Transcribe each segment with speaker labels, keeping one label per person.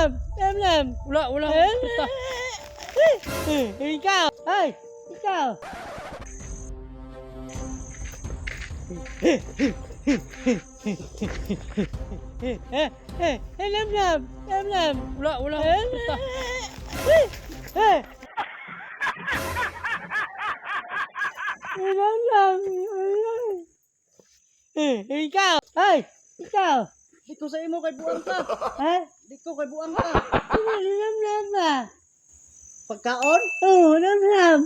Speaker 1: lam, lam, lam.
Speaker 2: Wala, wala.
Speaker 1: Eh,
Speaker 2: Puta.
Speaker 1: Eh, ikaw, ay, ikaw. Eh, eh, eh, lam, lam, lam, lam.
Speaker 2: Wala,
Speaker 1: ay,
Speaker 3: ko sa imo kay buang ka.
Speaker 1: Ha?
Speaker 3: Di ko kay buang ka.
Speaker 1: Lam, lam ba?
Speaker 3: Pagkaon?
Speaker 1: Oo, lam, lam.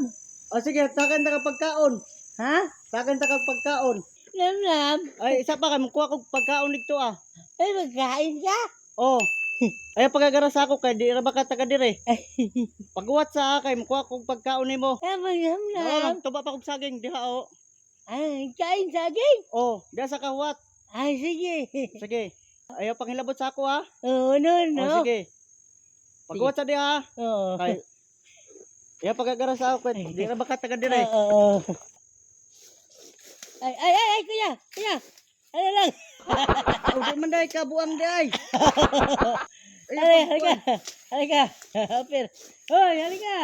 Speaker 3: O sige, takan ta ka pagkaon.
Speaker 1: Ha?
Speaker 3: Takan ta ka pagkaon.
Speaker 1: Lam, lam.
Speaker 3: Ay, isa pa kay mukuha ko pagkaon dito ah.
Speaker 1: Ay, magkain ka?
Speaker 3: Oh. Ay pagagara sa ako kay di ra ba ka taga dire. Pagwat sa kay mukuha ko pagkaon nimo.
Speaker 1: Lam, lam,
Speaker 3: Oh,
Speaker 1: lam.
Speaker 3: magtuba pa kog saging diha oh.
Speaker 1: Ay, kain saging.
Speaker 3: Oh, diha sa kawat.
Speaker 1: Ay, sige.
Speaker 3: Sige. Ayaw panghilabot sa ako ha.
Speaker 1: Oo, no, no.
Speaker 3: Oh, sige. Pagwat sa diha.
Speaker 1: Oo.
Speaker 3: Kay Ayaw pagagara sa ako kay di ra ba ka taga dire.
Speaker 1: Oo. Ay, ay, ay, ay, kuya, kuya. Ano lang?
Speaker 3: Di man dai ka buang di ay.
Speaker 1: Ay, halika. Halika. Hapir. Hoy, halika.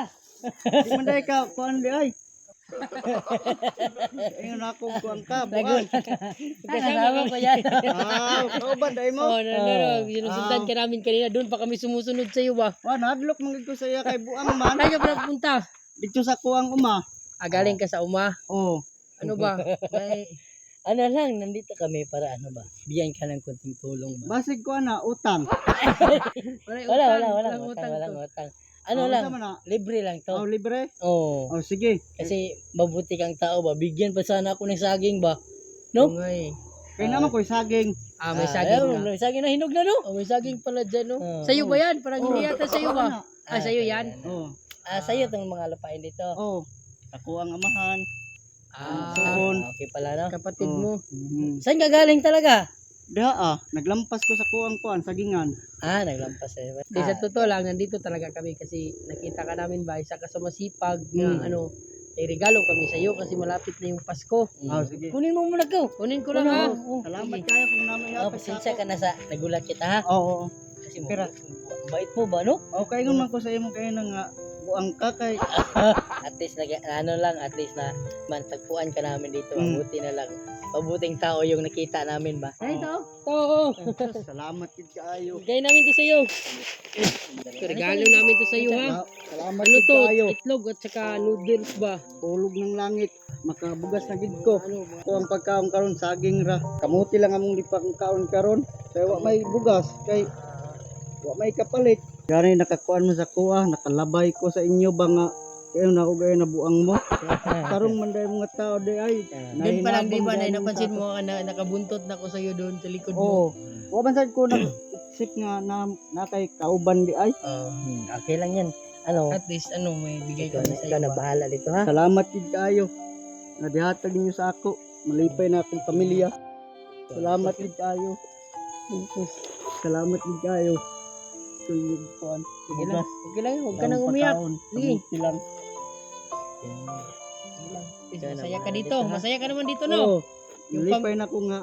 Speaker 3: Di man dai ka kuan di ay. Ayun ako kuan ka buang.
Speaker 1: Kasama ko yan.
Speaker 3: Ah, kauban dai mo.
Speaker 2: Oh, no, no, no.
Speaker 1: Ah.
Speaker 2: Sinusundan ka namin kanina. Doon pa kami sumusunod sa iyo ba?
Speaker 3: Wa nadlok man ko sa iya kay buang man.
Speaker 2: Ka pa nagpunta?
Speaker 3: Dito sa kuang uma.
Speaker 2: Ah, galing ka sa uma.
Speaker 3: Oh.
Speaker 2: Ano ba? May,
Speaker 1: Ano lang, nandito kami para ano ba? Bigyan ka ng konting tulong ba?
Speaker 3: Basig ko na utang.
Speaker 1: Wala,
Speaker 2: utang,
Speaker 1: wala, wala.
Speaker 2: walang
Speaker 1: Utang, walang
Speaker 2: to.
Speaker 1: utang. Ano
Speaker 3: Oh,
Speaker 1: lang,
Speaker 3: na.
Speaker 1: libre lang
Speaker 3: Oh,
Speaker 1: to.
Speaker 3: libre.
Speaker 1: Oo.
Speaker 3: Oh, sige.
Speaker 1: Kasi mabuti kang tao ba? Bigyan pa sana ako ng saging ba? No?
Speaker 2: Oo nga eh.
Speaker 3: Kaya naman ko'y saging.
Speaker 2: Ah, may
Speaker 1: Ah,
Speaker 2: saging
Speaker 1: ayun,
Speaker 2: na.
Speaker 1: may saging na hinog na no?
Speaker 2: Oh, may saging pala dyan, no?
Speaker 1: Oo.
Speaker 2: Sa'yo ba yan? Parang hindi yata sa'yo ba? Ah, sa'yo yan?
Speaker 3: Oh.
Speaker 1: Ah, sa'yo itong mga lupain dito.
Speaker 3: Oh. Ako ang amahan.
Speaker 2: Ah.
Speaker 1: Ah, okay pala no?
Speaker 2: kapatid
Speaker 3: Oh.
Speaker 2: mo.
Speaker 3: Mhm.
Speaker 1: Saan ka galing talaga?
Speaker 3: Diha ah, naglampas ko sa kuang kuan sagingan.
Speaker 1: Ah, naglampas eh.
Speaker 2: Di sa totoo lang, nandito talaga kami kasi nakita ka namin ba, isa ka sa masipag na
Speaker 3: Hmm.
Speaker 2: ano, may regalo kami sa iyo kasi malapit na yung Pasko.
Speaker 3: Oh, sige.
Speaker 1: Kunin mo muna ko.
Speaker 2: Kunin ko lang ha.
Speaker 1: Oh,
Speaker 3: Salamat kayo kung namin
Speaker 1: Oh,
Speaker 3: yapit sa
Speaker 1: pasensya ka na sa nagulat kita ha.
Speaker 3: Oo. oo.
Speaker 1: Kasi mo,
Speaker 3: Pera.
Speaker 1: bait mo ba no?
Speaker 3: Oh, kaya man ko sa imo kayo na nga buang ka kay
Speaker 1: At least nag, ano lang, at least na mantagpuan ka namin dito.
Speaker 3: Mm.
Speaker 1: Mabuti na lang. Mabuting tao yung nakita namin ba?
Speaker 2: Ay, ito. Oo.
Speaker 3: salamat kid kaayo.
Speaker 2: Bigay namin to sa iyo. Regalo namin to sa iyo ha.
Speaker 3: Sala- Salamat
Speaker 2: Ano to?
Speaker 3: kaayo.
Speaker 2: Itlog at saka noodles ba?
Speaker 3: Tulog ng langit. Makabugas na gid ko.
Speaker 2: Ano?
Speaker 3: Ko ang pagkaon karon saging ra. Kamuti lang among di pagkaon karon. Kay wa may bugas kay wa may kapalit. Gani nakakuan mo sa kuha, nakalabay ko sa inyo ba nga kayo na ko gaya na buang mo. Karong man dahil mga tao di ay.
Speaker 2: Doon pa lang di ba na napansin mo na nakabuntot na ko sa iyo doon sa likod mo.
Speaker 3: Oh, wa man sad ko nag isip nga na, na kay kauban di ay.
Speaker 2: Ah,
Speaker 1: Hmm, okay lang yan. Ano,
Speaker 2: at least ano may bigay
Speaker 1: na,
Speaker 2: sa iyo.
Speaker 1: na
Speaker 2: ba?
Speaker 1: bahala dito ha.
Speaker 3: Salamat kid kayo. Nga dihatag ninyo sa ako. Malipay na akong pamilya. Salamat kid kayo. Salamat kid kayo. Tuyog kuan.
Speaker 2: Sige lang. Okay lang. Huwag ka nang umiyak. Sige.
Speaker 3: Sige. lang.
Speaker 2: Please,
Speaker 1: Ikaw na
Speaker 2: Masaya ka dito. Masaya ka naman dito no.
Speaker 3: Oo.
Speaker 2: Yung
Speaker 3: Malipay na ko nga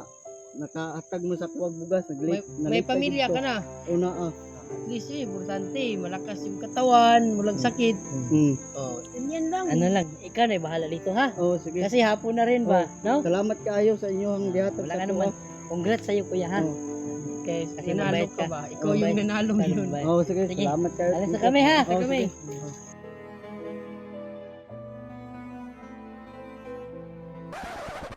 Speaker 3: nakaatag mo sa kuwag bugas.
Speaker 2: May, may pamilya ka na.
Speaker 3: Una ah.
Speaker 2: At least eh, importante. Malakas yung katawan. Walang sakit.
Speaker 3: Hmm.
Speaker 2: Oh, ganyan lang.
Speaker 1: Ano lang, ikaw na bahala dito ha.
Speaker 3: Oh, sige.
Speaker 1: Kasi hapon na rin ba, no?
Speaker 3: Salamat kayo sa inyong dihatag
Speaker 1: Wala
Speaker 3: sa
Speaker 1: ka
Speaker 3: kuwag.
Speaker 1: naman. Congrats sa'yo kuya ha.
Speaker 3: Oh.
Speaker 2: Okay,
Speaker 1: Kasi
Speaker 2: nanalo
Speaker 1: mabait
Speaker 2: ka
Speaker 1: ka.
Speaker 2: ba? Ikaw
Speaker 1: Mabait.
Speaker 2: yung nanalo yun.
Speaker 1: ba?
Speaker 3: Oh, sige.
Speaker 1: Sige.
Speaker 3: Salamat kayo.
Speaker 1: Alis na kami ha.
Speaker 3: Oh,
Speaker 2: kami.
Speaker 3: sige.